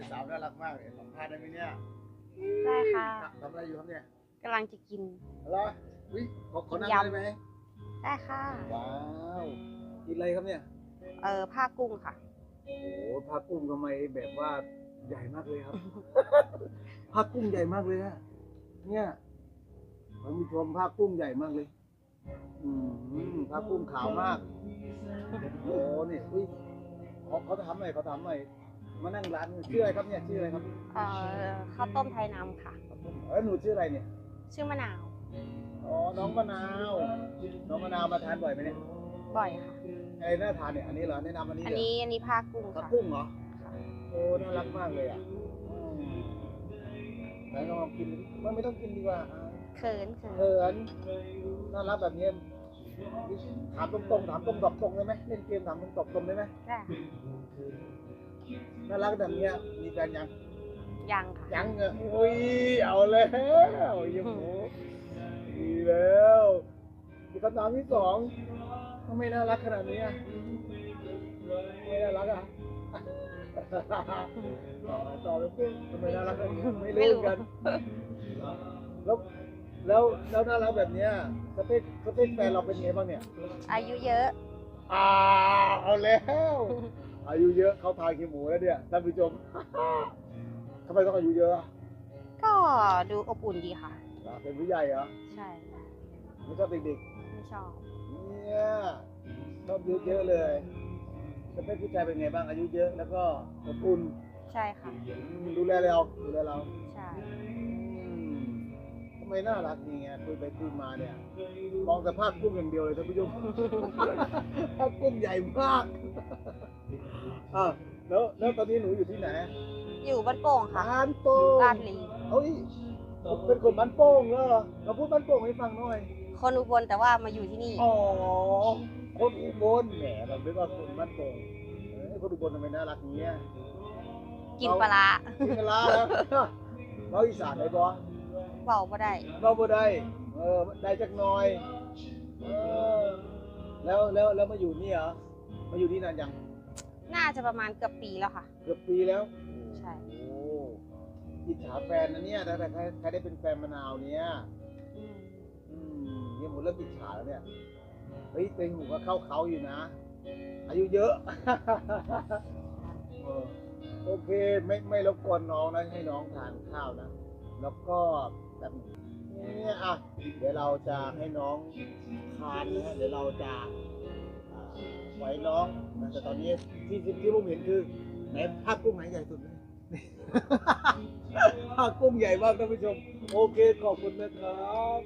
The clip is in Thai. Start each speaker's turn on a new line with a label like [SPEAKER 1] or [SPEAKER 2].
[SPEAKER 1] น่ารักมากเลยสัมภาษณ์ได้ไหมเนี่ย
[SPEAKER 2] ได้ค่ะ
[SPEAKER 1] ทำอะไรอยู่ครับเนี่ย
[SPEAKER 2] กำลังจะกิน
[SPEAKER 1] เหรอวิขอขอนั่ง
[SPEAKER 2] ยำ
[SPEAKER 1] ได้ไหม
[SPEAKER 2] ได้ค่ะ
[SPEAKER 1] ว้าวกินอะไรครับเนี่ย
[SPEAKER 2] เออผ้ากุ้งค่ะ
[SPEAKER 1] โอ้โหผ้ากุ้งทำไมแบบว่าใหญ่มากเลยครับ ผ้ากุ้งใหญ่มากเลยนะเนี่ยท่านผู้ชมผ้ากุ้งใหญ่มากเลย อืมผ้ากุ้งขาวมาก โอ้นี่อุ้ยเขาเขาทำอะไรเขาทำอะไร มานั่งร้านชื่ออะไรครับเนี่ยชื่ออะไรครับ
[SPEAKER 2] เออข้าวต้มไทยน้ำค่ะ
[SPEAKER 1] เออหนูชื่ออะไรเนี่ย
[SPEAKER 2] ชื่อมะนาว
[SPEAKER 1] อ๋อน้องมะนาวน้องมะนาวมาทานบ่อยไหมเนี่ย
[SPEAKER 2] บ่อยค่ะ
[SPEAKER 1] อะไรน่าทานเนี่ยอันนี้เหรอแนะนำอันนี้
[SPEAKER 2] อัน
[SPEAKER 1] เหรอ
[SPEAKER 2] นี้อันนี้ผ้ากุ้ง
[SPEAKER 1] ผัก
[SPEAKER 2] ค่ะ
[SPEAKER 1] กุ้งเหรอ
[SPEAKER 2] ค่ะ
[SPEAKER 1] โอ้น่ารักมากเลยอะอืมไหนลองกินดิไม่ไม่ต้องกินดีกว่าอ่า
[SPEAKER 2] เขินเขิน
[SPEAKER 1] เขินน่ารักแบบนี้ถามตรงๆถามตรงตอบตรงได้ไหมเล่นเกมถามตรงตอบตรงได้ไหม
[SPEAKER 2] ได้
[SPEAKER 1] น่ารักแบบเนี้ยมีแฟนยัง
[SPEAKER 2] ยังค่ะ
[SPEAKER 1] ยังเหรออุ้ยเอาแล้วยิ้มหมูดีแล้วมีคำถามที่สองทำไมน่ารักขนาดนี้อะไม่น่ารักอะตอบไปปุ๊บทำไมน่ารักขนาดนี้ไม่รู้เหมือนกันแล้วแล้วแล้วน่ารักแบบเนี้ยสเปคสเปคแฟนเราเป็นไงบ้างเนี่ย
[SPEAKER 2] อายุเยอะ
[SPEAKER 1] อ่าเอาแล้ว อายุเยอะเขาทายขี้หมูแล้วเนี่ยท่านผู้ชมทำไมต้องอายุเยอะอะ
[SPEAKER 2] ก็ดูอบอุ่นดีค่ะ
[SPEAKER 1] อ่าเป็นผู้ใหญ่เหรอ
[SPEAKER 2] ใช่
[SPEAKER 1] ไม่ชอบเด็ก
[SPEAKER 2] ไม่ชอบ
[SPEAKER 1] ๆเนี่ยชอบเยอะๆเลยสเปคผู้ชายเป็นไงบ้างอายุเยอะแล้วก็อบอุ่น
[SPEAKER 2] ใช่ค่ะ
[SPEAKER 1] อืมดูแลเราดูแลเรา
[SPEAKER 2] ใช่
[SPEAKER 1] อืมทำไมน่ารักนี่ไงคุยไปคุยมาเนี่ยมองแต่ภาพกุ้งอย่างเดียวเลยท่านผู้ชมภาพกุ้งใหญ่มาก อะแล้วแล้วตอนนี้หนูอยู่ที่ไหน
[SPEAKER 2] อยู่บ้านโป่งค่ะ
[SPEAKER 1] บ้านโป่ง
[SPEAKER 2] ลาดลี
[SPEAKER 1] เอ้ยเป็นคนบ้านโป่งเหรอเราพูดบ้านโป่งให้ฟังหน่อย
[SPEAKER 2] คนอุบลแต่ว่ามาอยู่ที่นี่
[SPEAKER 1] อ๋อคนอุบลแหมเราคิดว่าคนบ้านโป่งเอ้ยคนอุบลทำไมน่ารักเงี้ย
[SPEAKER 2] กินปลาร้า
[SPEAKER 1] กินกันละเราอีสานได้บ่
[SPEAKER 2] เบาบ่ได้
[SPEAKER 1] เราบ่ได้เออได้จักหน่อยเออแล้วแล้วแล้วมาอยู่นี่เหรอมาอยู่ที่นานยัง
[SPEAKER 2] น่าจะประมาณเกือบปีแล้วค่ะ
[SPEAKER 1] เกือบปีแล้ว
[SPEAKER 2] ใช่
[SPEAKER 1] โอ้อิจฉาแฟนนะเนี่ยถ้าใครใครได้เป็นแฟนมะนาวเนี่ย
[SPEAKER 2] อืม
[SPEAKER 1] อืมเนี่ยหมดเริ่มอิจฉาแล้วเนี่ยเฮ้ยเต็งหูก็เข้าเขาอยู่นะ อายุเยอะ เออโอเคไม่ไม่รบกวนน้องนะให้น้องทานข้าวนะ แล้วก็แบบเนี่ยอะเดี๋ยวเราจะให้น้องทานนะฮะเดี๋ยวเราจะอ่า ไว้น้องแต่ตอนนี้ที่ที่ที่ผมเห็นคือไหนภาพกุ้งไหนใหญ่สุดภาพกุ้งใหญ่มากท่านผู้ชม โอเคขอบคุณนะครับ